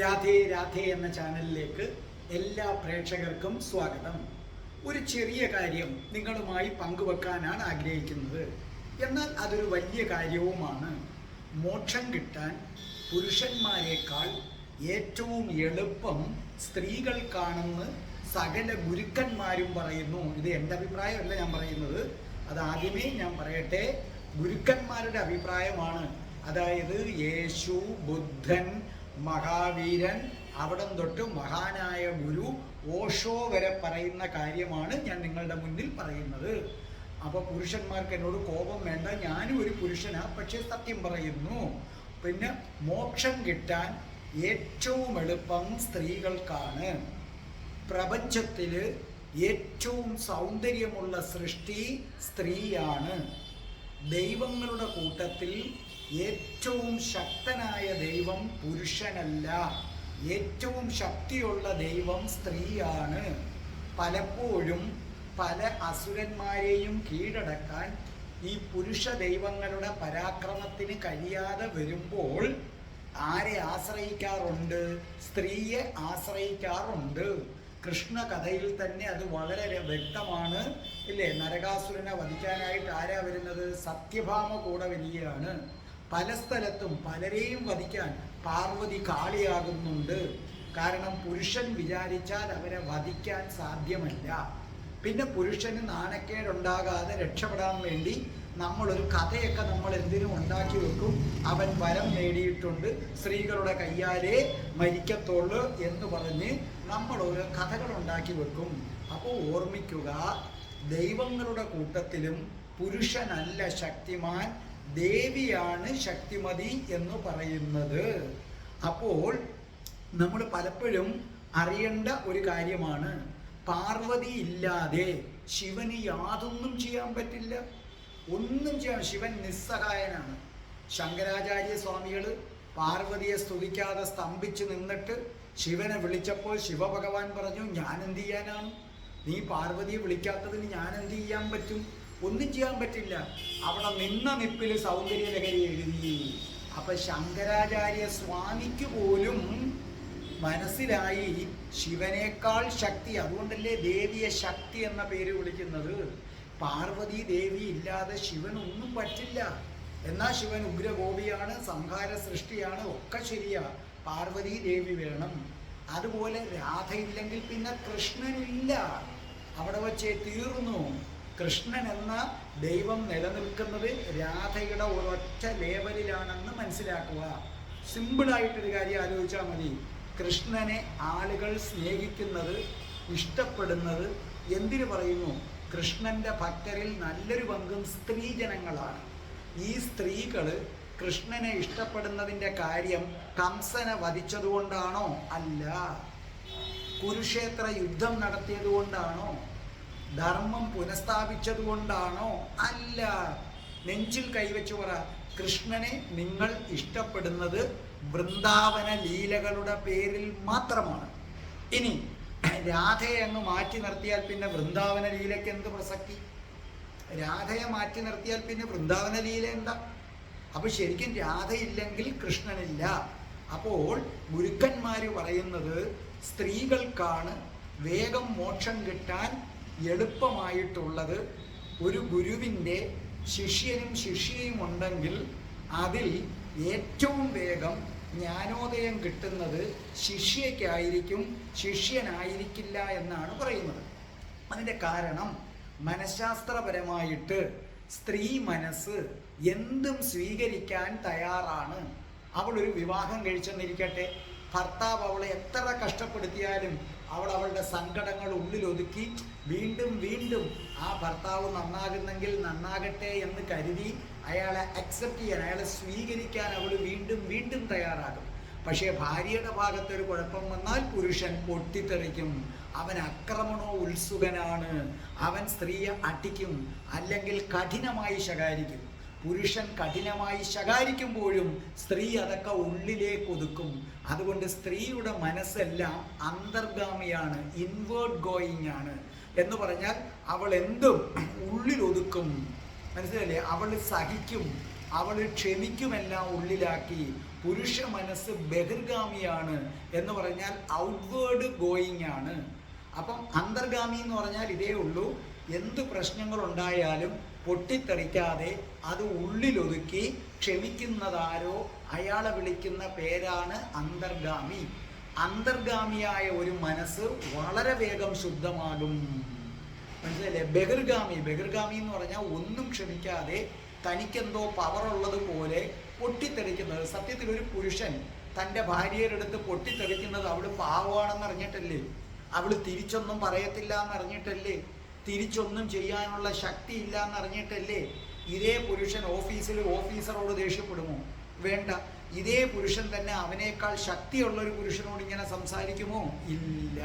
രാധേ രാധേ എന്ന ചാനലിലേക്ക് എല്ലാ പ്രേക്ഷകർക്കും സ്വാഗതം. ഒരു ചെറിയ കാര്യം നിങ്ങളുമായി പങ്കുവെക്കാനാണ് ആഗ്രഹിക്കുന്നത്. എന്നാൽ അതൊരു വലിയ കാര്യവുമാണ്. മോക്ഷം കിട്ടാൻ പുരുഷന്മാരെക്കാൾ ഏറ്റവും എളുപ്പം സ്ത്രീകൾക്കാണെന്ന് സകല ഗുരുക്കന്മാരും പറയുന്നു. ഇത് എന്റെ അഭിപ്രായമല്ല ഞാൻ പറയുന്നത്. അത് ഞാൻ പറയട്ടെ. ഗുരുക്കന്മാരുടെ അഭിപ്രായമാണ്. അതായത് യേശു ബുദ്ധൻ മഹാവീരൻ അവിടം തൊട്ട് മഹാനായ ഗുരു ഓഷോ വരെ പറയുന്ന കാര്യമാണ് ഞാൻ നിങ്ങളുടെ മുന്നിൽ പറയുന്നത്. അപ്പോൾ പുരുഷന്മാർക്ക് എന്നോട് കോപം വേണ്ട ഞാനും ഒരു പുരുഷനാ പക്ഷേ സത്യം പറയുന്നു. പിന്നെ മോക്ഷം കിട്ടാൻ ഏറ്റവും എളുപ്പം സ്ത്രീകൾക്കാണ്. പ്രപഞ്ചത്തിൽ ഏറ്റവും സൗന്ദര്യമുള്ള സൃഷ്ടി സ്ത്രീയാണ്. ദൈവങ്ങളുടെ കൂട്ടത്തിൽ ഏറ്റവും ശക്തനായ ദൈവം പുരുഷനല്ല. ഏറ്റവും ശക്തിയുള്ള ദൈവം സ്ത്രീയാണ്. പലപ്പോഴും പല അസുരന്മാരെയും കീഴടക്കാൻ ഈ പുരുഷ ദൈവങ്ങളുടെ പരാക്രമത്തിന് കഴിയാതെ വരുമ്പോൾ ആരെ ആശ്രയിക്കാറുണ്ട്? സ്ത്രീയെ ആശ്രയിക്കാറുണ്ട്. കൃഷ്ണ കഥയിൽ തന്നെ അത് വളരെ വ്യക്തമാണ്. ഇല്ലേ? നരകാസുരനെ വധിക്കാനായിട്ട് ആരാ വരുന്നത്? സത്യഭാമ കൂടെ വരികയാണ് പല സ്ഥലത്തും പലരെയും വധിക്കാൻ പാർവതി കാളിയാകുന്നുണ്ട്. കാരണം പുരുഷൻ വിചാരിച്ചാൽ അവരെ വധിക്കാൻ സാധ്യമല്ല. പിന്നെ പുരുഷന് നാണക്കേടുണ്ടാകാതെ രക്ഷപ്പെടാൻ വേണ്ടി നമ്മളൊരു കഥയൊക്കെ നമ്മൾ എന്തിനും ഉണ്ടാക്കി വെക്കും. അവൻ വരം നേടിയിട്ടുണ്ട്. സ്ത്രീകളുടെ കയ്യാലേ മരിക്കത്തുള്ളൂ എന്ന് പറഞ്ഞ് നമ്മൾ ഓരോ കഥകൾ ഉണ്ടാക്കി വെക്കും. അപ്പോൾ ഓർമ്മിക്കുക ദൈവങ്ങളുടെ കൂട്ടത്തിലും പുരുഷനല്ല ശക്തിമാൻ. ദേവിയാണ് ശക്തിമതി എന്ന് പറയുന്നത്. അപ്പോൾ നമ്മൾ പലപ്പോഴും അറിയേണ്ട ഒരു കാര്യമാണ്. പാർവതി ഇല്ലാതെ ശിവന് യാതൊന്നും ചെയ്യാൻ പറ്റില്ല. ഒന്നും ചെയ്യാൻ ശിവൻ നിസ്സഹായനാണ്. ശങ്കരാചാര്യ സ്വാമികൾ പാർവതിയെ സ്തുതിക്കാതെ സ്തംഭിച്ച് നിന്നിട്ട് ശിവനെ വിളിച്ചപ്പോൾ ശിവഭഗവാൻ പറഞ്ഞു ഞാൻ എന്ത് ചെയ്യാനാണ്? നീ പാർവതിയെ വിളിക്കാത്തതിന് ഞാൻ എന്ത് ചെയ്യാൻ പറ്റും? ഒന്നും ചെയ്യാൻ പറ്റില്ല. അവിടെ നിന്ന നിപ്പിൽ സൗന്ദര്യലഹരി എഴുതി. അപ്പൊ ശങ്കരാചാര്യ സ്വാമിക്ക് പോലും മനസ്സിലായി ശിവനേക്കാൾ ശക്തി. അതുകൊണ്ടല്ലേ ദേവിയെ ശക്തി എന്ന പേര് വിളിക്കുന്നത്. പാർവതി ദേവി ഇല്ലാതെ ശിവൻ ഒന്നും പറ്റില്ല. എന്നാൽ ശിവൻ ഉഗ്രഗോപിയാണ് സംഹാര സൃഷ്ടിയാണ് ഒക്കെ ശരിയാ. പാർവതി ദേവി വേണം. അതുപോലെ രാധ ഇല്ലെങ്കിൽ പിന്നെ കൃഷ്ണനില്ല. അവിടെ വച്ചേ തീർന്നു. കൃഷ്ണൻ എന്ന ദൈവം നിലനിൽക്കുന്നത് രാധയുടെ ഒരൊറ്റ ലേവലിലാണെന്ന് മനസ്സിലാക്കുക. സിമ്പിളായിട്ടൊരു കാര്യം ആലോചിച്ചാൽ മതി. കൃഷ്ണനെ ആളുകൾ സ്നേഹിക്കുന്നത് ഇഷ്ടപ്പെടുന്നത് എന്തിനു പറയുന്നു? കൃഷ്ണന്റെ ഭക്തരിൽ നല്ലൊരു പങ്കും സ്ത്രീജനങ്ങളാണ്. ഈ സ്ത്രീകൾ കൃഷ്ണനെ ഇഷ്ടപ്പെടുന്നതിന്റെ കാര്യം കംസനെ വധിച്ചതുകൊണ്ടാണോ? അല്ല. കുരുക്ഷേത്ര യുദ്ധം നടത്തിയത് കൊണ്ടാണോ ധർമ്മം പുനഃസ്ഥാപിച്ചത് കൊണ്ടാണോ അല്ല. നെഞ്ചിൽ കൈവച്ചു പറ. കൃഷ്ണനെ നിങ്ങൾ ഇഷ്ടപ്പെടുന്നത് വൃന്ദാവന ലീലകളുടെ പേരിൽ മാത്രമാണ്. ഇനി രാധയെ അങ്ങ് മാറ്റി നിർത്തിയാൽ പിന്നെ വൃന്ദാവന ലീലയ്ക്ക് എന്ത് പ്രസക്തി? രാധയെ മാറ്റി നിർത്തിയാൽ പിന്നെ വൃന്ദാവന ലീല എന്താ? അപ്പൊ ശരിക്കും രാധയില്ലെങ്കിൽ കൃഷ്ണനില്ല. അപ്പോൾ ഗുരുക്കന്മാർ പറയുന്നത് സ്ത്രീകൾക്കാണ് വേഗം മോക്ഷം കിട്ടാൻ എളുപ്പമായിട്ടുള്ളത് ഒരു ഗുരുവിന്റെ ശിഷ്യനും ശിഷ്യയും ഉണ്ടെങ്കിൽ അതിൽ ഏറ്റവും വേഗം ജ്ഞാനോദയം കിട്ടുന്നത് ശിഷ്യയ്ക്കായിരിക്കും ശിഷ്യനായിരിക്കില്ല എന്നാണ് പറയുന്നത്. അതിന്റെ കാരണം മനഃശാസ്ത്രപരമായിട്ട് സ്ത്രീ മനസ്സ് എന്തും സ്വീകരിക്കാൻ തയ്യാറാണ്. അവൾ ഒരു വിവാഹം കഴിച്ചെന്നിരിക്കട്ടെ. ഭർത്താവ് അവളെ എത്ര കഷ്ടപ്പെടുത്തിയാലും അവൾ അവളുടെ സങ്കടങ്ങൾ ഉള്ളിലൊതുക്കി വീണ്ടും വീണ്ടും ആ ഭർത്താവ് നന്നാകുന്നെങ്കിൽ നന്നാകട്ടെ എന്ന് കരുതി അയാളെ അക്സെപ്റ്റ് ചെയ്യാൻ അയാളെ സ്വീകരിക്കാൻ അവൾ വീണ്ടും വീണ്ടും തയ്യാറാകും. പക്ഷേ ഭാര്യയുടെ ഭാഗത്ത് ഒരു കുഴപ്പം വന്നാൽ പുരുഷൻ പൊട്ടിത്തെറിക്കും. അവൻ അക്രമണോ ഉത്സുകനാണ്. അവൻ സ്ത്രീയെ അടിക്കും അല്ലെങ്കിൽ കഠിനമായി ശകാരിക്കും. പുരുഷൻ കഠിനമായി ശകാരിക്കുമ്പോഴും സ്ത്രീ അതൊക്കെ ഉള്ളിലേക്ക് ഒതുക്കും. അതുകൊണ്ട് സ്ത്രീയുടെ മനസ്സെല്ലാം അന്തർഗാമിയാണ് ഇൻവേർഡ് ഗോയിങ് ആണ്. എന്ന് പറഞ്ഞാൽ അവൾ എന്തും ഉള്ളിൽ ഒതുക്കും. മനസ്സിലല്ലേ അവൾ സഹിക്കും അവൾ ക്ഷമിക്കുമെല്ലാം ഉള്ളിലാക്കി പുരുഷ മനസ്സ് ബഹിർഗാമിയാണ് എന്ന് പറഞ്ഞാൽ ഔട്ട്വേർഡ് ഗോയിങ് ആണ്. അപ്പം അന്തർഗാമി എന്ന് പറഞ്ഞാൽ ഇതേ ഉള്ളൂ. എന്ത് പ്രശ്നങ്ങൾ ഉണ്ടായാലും പൊട്ടിത്തെറിക്കാതെ അത് ഉള്ളിലൊതുക്കി ക്ഷമിക്കുന്നതാരോ അയാളെ വിളിക്കുന്ന പേരാണ് അന്തർഗാമി. അന്തർഗാമിയായ ഒരു മനസ്സ് വളരെ വേഗം ശുദ്ധമാകും. മനസ്സിലല്ലേ ബഹിർഗാമി. ബഹിർഗാമി എന്ന് പറഞ്ഞാൽ ഒന്നും ക്ഷമിക്കാതെ തനിക്കെന്തോ പവർ ഉള്ളതുപോലെ പൊട്ടിത്തെറിക്കുന്നത്. സത്യത്തിൽ ഒരു പുരുഷൻ തന്റെ ഭാര്യയുടെ അടുത്ത് പൊട്ടിത്തെറിക്കുന്നത് അവൾ പാവമാണെന്ന് അറിഞ്ഞിട്ടല്ലേ അവൾ തിരിച്ചൊന്നും പറയത്തില്ല എന്ന് അറിഞ്ഞിട്ടല്ലേ തിരിച്ചൊന്നും ചെയ്യാനുള്ള ശക്തി ഇല്ല എന്നറിഞ്ഞിട്ടല്ലേ ഇതേ പുരുഷൻ ഓഫീസിൽ ഓഫീസറോട് ദേഷ്യപ്പെടുമോ? വേണ്ട. ഇതേ പുരുഷൻ തന്നെ അവനേക്കാൾ ശക്തിയുള്ള ഒരു പുരുഷനോട് ഇങ്ങനെ സംസാരിക്കുമോ? ഇല്ല.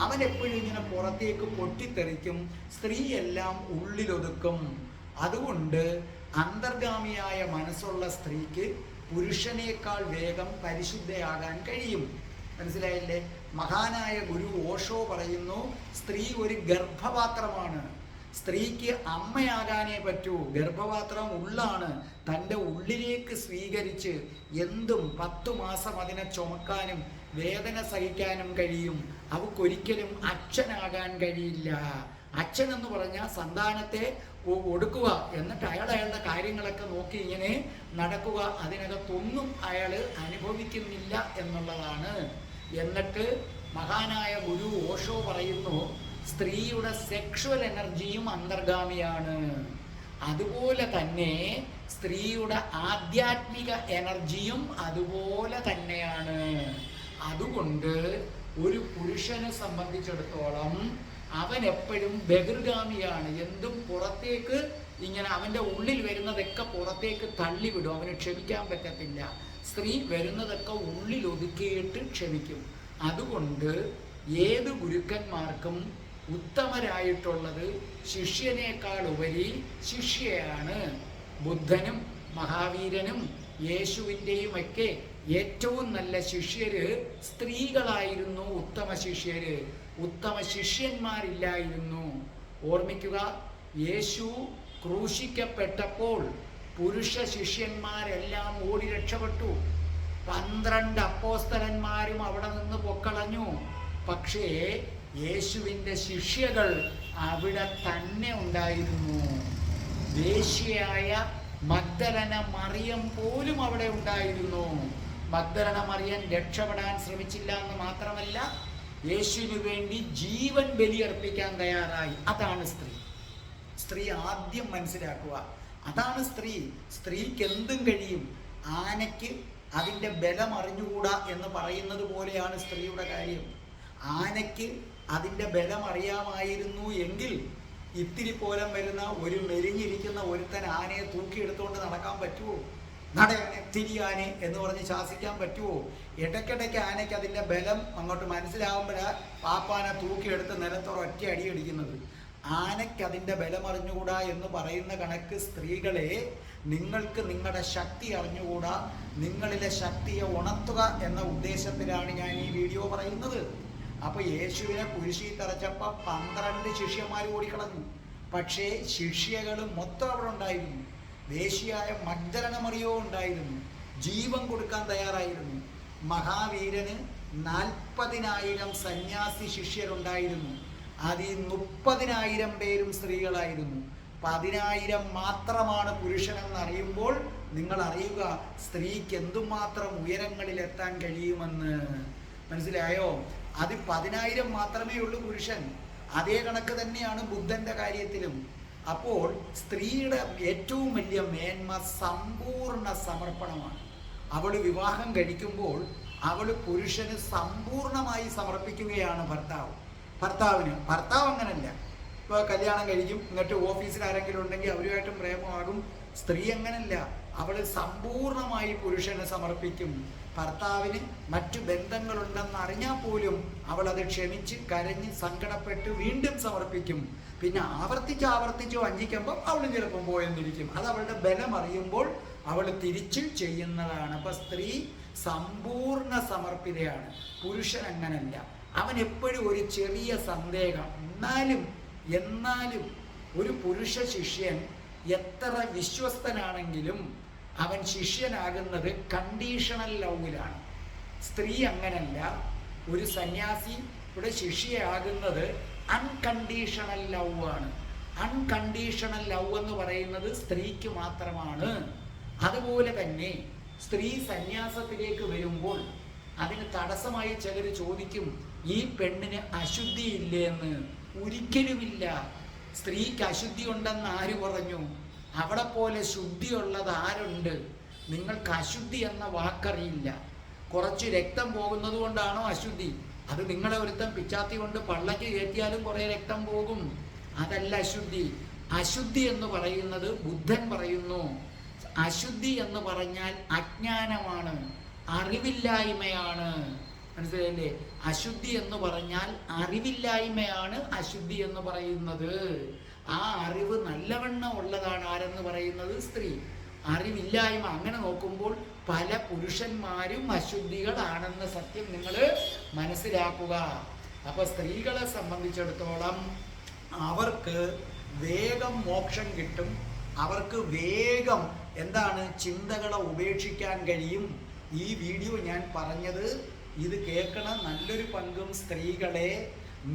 അവൻ എപ്പോഴും ഇങ്ങനെ പുറത്തേക്ക് പൊട്ടിത്തെറിക്കും സ്ത്രീ എല്ലാം ഉള്ളിലൊതുക്കും. അതുകൊണ്ട് അന്തർഗാമിയായ മനസ്സുള്ള സ്ത്രീക്ക് പുരുഷനേക്കാൾ വേഗം പരിശുദ്ധയാകാൻ കഴിയും. മനസ്സിലായില്ലേ? മഹാനായ ഗുരു ഓഷോ പറയുന്നു സ്ത്രീ ഒരു ഗർഭപാത്രമാണ്. സ്ത്രീക്ക് അമ്മയാകാനേ പറ്റൂ. ഗർഭപാത്രം ഉള്ളാണ്. തന്റെ ഉള്ളിലേക്ക് സ്വീകരിച്ച് എന്തും പത്തു മാസം അതിനെ ചുമക്കാനും വേദന സഹിക്കാനും കഴിയും. അവക്കൊരിക്കലും അച്ഛനാകാൻ കഴിയില്ല. അച്ഛൻ എന്ന് പറഞ്ഞാൽ സന്താനത്തെ ഒടുക്കുക. എന്നിട്ട് അയാൾ അയാളുടെ കാര്യങ്ങളൊക്കെ നോക്കി ഇങ്ങനെ നടക്കുക. അതിനകത്തൊന്നും അയാൾ അനുഭവിക്കുന്നില്ല എന്നുള്ളതാണ്. എന്നിട്ട് മഹാനായ ഗുരു ഓഷോ പറയുന്നു സ്ത്രീയുടെ സെക്ഷുവൽ എനർജിയും അന്തർഗാമിയാണ്. അതുപോലെ തന്നെ സ്ത്രീയുടെ ആധ്യാത്മിക എനർജിയും അതുപോലെ തന്നെയാണ്. അതുകൊണ്ട് ഒരു പുരുഷനെ സംബന്ധിച്ചിടത്തോളം അവൻ എപ്പോഴും ബഹിർഗാമിയാണ്. എന്തും പുറത്തേക്ക് ഇങ്ങനെ അവന്റെ ഉള്ളിൽ വരുന്നതൊക്കെ പുറത്തേക്ക് തള്ളിവിടും. അവന് ക്ഷമിക്കാൻ പറ്റത്തില്ല. സ്ത്രീ വരുന്നതൊക്കെ ഉള്ളിൽ ഒതുക്കിയിട്ട് ക്ഷമിക്കും. അതുകൊണ്ട് ഏത് ഗുരുക്കന്മാർക്കും ഉത്തമരായിട്ടുള്ളത് ശിഷ്യനേക്കാൾ ഉപരി ശിഷ്യയാണ് ബുദ്ധനും മഹാവീരനും യേശുവിന്റെയും ഒക്കെ ഏറ്റവും നല്ല ശിഷ്യര് സ്ത്രീകളായിരുന്നു ഉത്തമ ശിഷ്യര്. ഉത്തമ ശിഷ്യന്മാരില്ലായിരുന്നു. ഓർമ്മിക്കുക യേശു ക്രൂശിക്കപ്പെട്ടപ്പോൾ പുരുഷ ശിഷ്യന്മാരെല്ലാം ഓടി രക്ഷപ്പെട്ടു. പന്ത്രണ്ട് അപ്പോസ്തലന്മാരും അവിടെ നിന്ന് പൊക്കളഞ്ഞു. പക്ഷേ യേശുവിന്റെ ശിഷ്യകൾ അവിടെ തന്നെ ഉണ്ടായിരുന്നു. ദേശീയായ മഗ്ദലന മറിയം പോലും അവിടെ ഉണ്ടായിരുന്നു. മഗ്ദലന മറിയൻ രക്ഷപ്പെടാൻ ശ്രമിച്ചില്ല എന്ന് മാത്രമല്ല യേശുവിനു വേണ്ടി ജീവൻ ബലിയർപ്പിക്കാൻ തയ്യാറായി. അതാണ് സ്ത്രീ. സ്ത്രീ ആദ്യം മനസ്സിലാക്കുക. അതാണ് സ്ത്രീ. സ്ത്രീക്ക് എന്തും കഴിയും. ആനയ്ക്ക് അതിന്റെ ബലം അറിഞ്ഞുകൂടാ എന്ന് പറയുന്നത് പോലെയാണ് സ്ത്രീയുടെ കാര്യം. ആനയ്ക്ക് അതിന്റെ ബലം അറിയാമായിരുന്നു എങ്കിൽ ഇത്തിരി പോലം വരുന്ന ഒരു മെലിഞ്ഞിരിക്കുന്ന ഒരുത്തൻ ആനയെ തൂക്കിയെടുത്തുകൊണ്ട് നടക്കാൻ പറ്റുമോ നടയാനെ തിരിയാനെ എന്ന് പറഞ്ഞ് ശാസിക്കാൻ പറ്റുമോ ഇടയ്ക്കിടയ്ക്ക് ആനയ്ക്ക് അതിന്റെ ബലം അങ്ങോട്ട് മനസ്സിലാവുമ്പോഴാണ് പാപ്പാനെ തൂക്കിയെടുത്ത് നിലത്തോടെ ഒറ്റ അടി അടിക്കുന്നത്. ആനയ്ക്ക് അതിന്റെ ബലം അറിഞ്ഞുകൂടാ എന്ന് പറയുന്ന കണക്ക് സ്ത്രീകളെ നിങ്ങൾക്ക് നിങ്ങളുടെ ശക്തി അറിഞ്ഞുകൂടാ. നിങ്ങളിലെ ശക്തിയെ ഉണർത്തുക എന്ന ഉദ്ദേശത്തിലാണ് ഞാൻ ഈ വീഡിയോ പറയുന്നത്. അപ്പൊ യേശുവിനെ കുരിശി തറച്ചപ്പോൾ പന്ത്രണ്ട് ശിഷ്യന്മാർ ഓടിക്കളഞ്ഞു. പക്ഷേ ശിഷ്യകൾ മൊത്തം അവിടെ ഉണ്ടായിരുന്നു. ദേശീയായ മഗ്ദലന മറിയോ ഉണ്ടായിരുന്നു. ജീവൻ കൊടുക്കാൻ തയ്യാറായിരുന്നു. മഹാവീരന് നാൽപ്പതിനായിരം സന്യാസി ശിഷ്യരുണ്ടായിരുന്നു. അതിൽ മുപ്പതിനായിരം പേരും സ്ത്രീകളായിരുന്നു. പതിനായിരം മാത്രമാണ് പുരുഷനെന്ന് അറിയുമ്പോൾ നിങ്ങൾ അറിയുക സ്ത്രീക്ക് എന്തുമാത്രം ഉയരങ്ങളിൽ എത്താൻ കഴിയുമെന്ന്. മനസ്സിലായോ? അത് പതിനായിരം മാത്രമേ ഉള്ളൂ പുരുഷൻ. അതേ കണക്ക് തന്നെയാണ് ബുദ്ധന്റെ കാര്യത്തിലും. അപ്പോൾ സ്ത്രീയുടെ ഏറ്റവും വലിയ മേന്മ സമ്പൂർണ സമർപ്പണമാണ്. അവൾ വിവാഹം കഴിക്കുമ്പോൾ അവൾ പുരുഷന് സമ്പൂർണമായി സമർപ്പിക്കുകയാണ് ഭർത്താവ്. ഭർത്താവിന്. ഭർത്താവ് അങ്ങനല്ല. ഇപ്പോൾ കല്യാണം കഴിക്കും എന്നിട്ട് ഓഫീസിൽ ആരെങ്കിലും ഉണ്ടെങ്കിൽ അവരുമായിട്ടും പ്രേമമാകും. സ്ത്രീ അങ്ങനല്ല. അവൾ സമ്പൂർണമായി പുരുഷന് സമർപ്പിക്കും. ഭർത്താവിന് മറ്റു ബന്ധങ്ങളുണ്ടെന്ന് അറിഞ്ഞാൽ പോലും അവൾ അത് ക്ഷമിച്ച് കരഞ്ഞ് സങ്കടപ്പെട്ട് വീണ്ടും സമർപ്പിക്കും. പിന്നെ ആവർത്തിച്ച് ആവർത്തിച്ച് വഞ്ചിക്കുമ്പോൾ അവൾ ചിലപ്പം പോയെന്നിരിക്കും. അത് അവളുടെ ബലം അറിയുമ്പോൾ അവൾ തിരിച്ചു ചെയ്യുന്നതാണ്. അപ്പൊ സ്ത്രീ സമ്പൂർണ സമർപ്പിതയാണ്. പുരുഷൻ അങ്ങനല്ല. അവൻ എപ്പോഴും ഒരു ചെറിയ സന്ദേഹം. എന്നാലും എന്നാലും ഒരു പുരുഷ ശിഷ്യൻ എത്ര വിശ്വസ്തനാണെങ്കിലും അവൻ ശിഷ്യനാകുന്നത് കണ്ടീഷണൽ ലവിലാണ് സ്ത്രീ അങ്ങനല്ല. ഒരു സന്യാസി ഇവിടെ ശിഷ്യയാകുന്നത് അൺകണ്ടീഷണൽ ലവ് ആണ്. അൺകണ്ടീഷണൽ ലവ് എന്ന് പറയുന്നത് സ്ത്രീക്ക് മാത്രമാണ്. അതുപോലെ തന്നെ സ്ത്രീ സന്യാസത്തിലേക്ക് വരുമ്പോൾ അതിന് തടസ്സമായി ചിലർ ചോദിക്കും ഈ പെണ്ണിന് അശുദ്ധിയില്ലേ എന്ന് ഒരിക്കലുമില്ല. സ്ത്രീക്ക് അശുദ്ധി ഉണ്ടെന്ന് ആര് പറഞ്ഞു? അവിടെ പോലെ ശുദ്ധിയുള്ളത് ആരുണ്ട്? നിങ്ങൾക്ക് അശുദ്ധി എന്ന വാക്കറിയില്ല. കുറച്ച് രക്തം പോകുന്നത് കൊണ്ടാണോ അശുദ്ധി? അത് നിങ്ങളെ ഒരുത്തം പിച്ചാത്തി കൊണ്ട് പള്ളക്ക് കയറ്റിയാലും കുറേ രക്തം പോകും. അതല്ല അശുദ്ധി. അശുദ്ധി എന്ന് പറയുന്നത് ബുദ്ധൻ പറയുന്നു. അശുദ്ധി എന്ന് പറഞ്ഞാൽ അജ്ഞാനമാണ്. അറിവില്ലായ്മയാണ്. മനസ്സിലായില്ലേ? അശുദ്ധി എന്ന് പറഞ്ഞാൽ അറിവില്ലായ്മയാണ് അശുദ്ധി എന്ന് പറയുന്നത്. ആ അറിവ് നല്ലവണ്ണം ഉള്ളതാണ് ആരെന്ന് പറയുന്നത്? സ്ത്രീ. അറിവില്ലായ്മ. അങ്ങനെ നോക്കുമ്പോൾ പല പുരുഷന്മാരും അശുദ്ധികളാണെന്ന സത്യം നിങ്ങൾ മനസ്സിലാക്കുക. അപ്പൊ സ്ത്രീകളെ സംബന്ധിച്ചിടത്തോളം അവർക്ക് വേഗം മോക്ഷം കിട്ടും. അവർക്ക് വേഗം എന്താണ് ചിന്തകളെ ഉപേക്ഷിക്കാൻ കഴിയും. ഈ വീഡിയോ ഞാൻ പറഞ്ഞത് ഇത് കേൾക്കണ നല്ലൊരു പങ്കും സ്ത്രീകളെ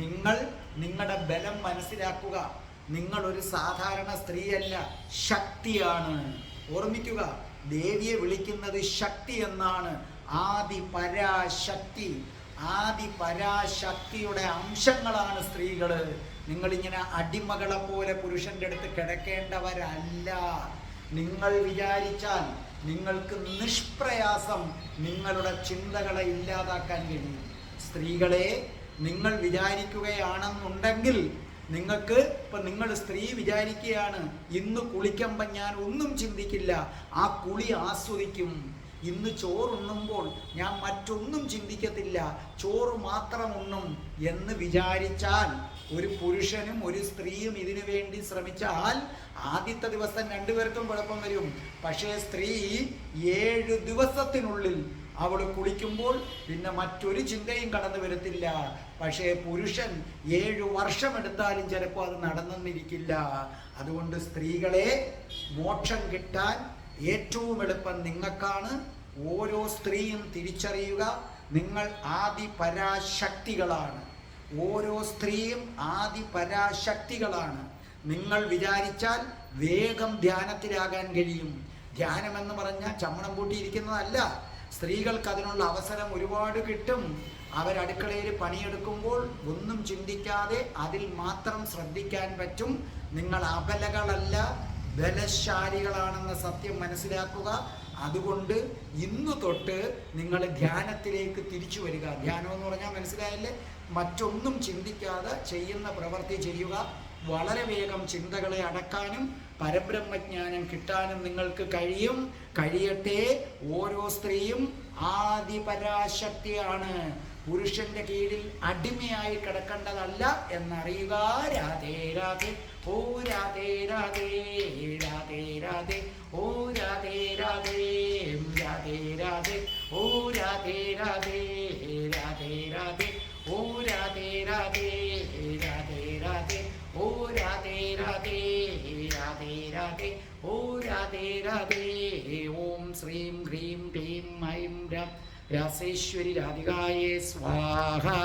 നിങ്ങൾ നിങ്ങളുടെ ബലം മനസ്സിലാക്കുക. നിങ്ങൾ ഒരു സാധാരണ സ്ത്രീയല്ല ശക്തിയാണ്. ഓർമ്മിക്കുക ദേവിയെ വിളിക്കുന്നത് ശക്തി എന്നാണ്. ആദി പരാശക്തി. ആദി പരാശക്തിയുടെ അംശങ്ങളാണ് സ്ത്രീകൾ നിങ്ങളിങ്ങനെ അടിമകളെ പോലെ പുരുഷന്റെ അടുത്ത് കിടക്കേണ്ടവരല്ല. നിങ്ങൾ വിചാരിച്ചാൽ നിങ്ങൾക്ക് നിഷ്പ്രയാസം നിങ്ങളുടെ ചിന്തകളെ ഇല്ലാതാക്കാൻ കഴിയും. സ്ത്രീകളെ നിങ്ങൾ വിചാരിക്കുകയാണെന്നുണ്ടെങ്കിൽ നിങ്ങൾക്ക് ഇപ്പൊ നിങ്ങൾ സ്ത്രീ വിചാരിക്കുകയാണ് ഇന്ന് കുളിക്കുമ്പോൾ ഞാൻ ഒന്നും ചിന്തിക്കില്ല. ആ കുളി ആസ്വദിക്കും. ഇന്ന് ചോറുണ്ണുമ്പോൾ ഞാൻ മറ്റൊന്നും ചിന്തിക്കത്തില്ല. ചോറ് മാത്രം ഉണ്ണും എന്ന് വിചാരിച്ചാൽ ഒരു പുരുഷനും ഒരു സ്ത്രീയും ഇതിനു വേണ്ടി ശ്രമിച്ചാൽ ആദ്യത്തെ ദിവസം രണ്ടുപേർക്കും കുഴപ്പം വരും. പക്ഷേ സ്ത്രീ ഏഴ് ദിവസത്തിനുള്ളിൽ അവൾ കുളിക്കുമ്പോൾ പിന്നെ മറ്റൊരു ചിന്തയും കടന്നു വരത്തില്ല. പക്ഷേ പുരുഷൻ ഏഴു വർഷമെടുത്താലും ചിലപ്പോൾ അത് നടന്നെന്നിരിക്കില്ല. അതുകൊണ്ട് സ്ത്രീകളെ മോക്ഷം കിട്ടാൻ ഏറ്റവും എളുപ്പം നിങ്ങൾക്കാണ് ഓരോ സ്ത്രീയും തിരിച്ചറിയുക. നിങ്ങൾ ആദി പരാശക്തികളാണ് ഓരോ സ്ത്രീയും ആദി പരാശക്തികളാണ് നിങ്ങൾ വിചാരിച്ചാൽ വേഗം ധ്യാനത്തിലാകാൻ കഴിയും. ധ്യാനം എന്ന് പറഞ്ഞാൽ ചമ്മണം കൂട്ടിയിരിക്കുന്നതല്ല. സ്ത്രീകൾക്ക് അതിനുള്ള അവസരം ഒരുപാട് കിട്ടും. അവരടുക്കളയിൽ പണിയെടുക്കുമ്പോൾ ഒന്നും ചിന്തിക്കാതെ അതിൽ മാത്രം ശ്രദ്ധിക്കാൻ പറ്റും. നിങ്ങൾ അബലകളല്ല ബലശാലികളാണെന്ന സത്യം മനസ്സിലാക്കുക. അതുകൊണ്ട് ഇന്ന് തൊട്ട് നിങ്ങൾ ധ്യാനത്തിലേക്ക് തിരിച്ചു വരിക. ധ്യാനം എന്ന് പറഞ്ഞാൽ മനസ്സിലായല്ലേ? മറ്റൊന്നും ചിന്തിക്കാതെ ചെയ്യുന്ന പ്രവൃത്തി ചെയ്യുക. വളരെ വേഗം ചിന്തകളെ അടക്കാനും പരബ്രഹ്മജ്ഞാനം കിട്ടാനും നിങ്ങൾക്ക് കഴിയും. കഴിയട്ടെ. ഓരോ സ്ത്രീയും ആദിപരാശക്തിയാണ്. പുരുഷന്റെ കീഴിൽ അടിമയായി കിടക്കേണ്ടതല്ല എന്നറിയുക. രാധേ രാധേ. ഓ രാധേ രാധേ. सर्वलोकैश्वरी राधिकाये स्वाहा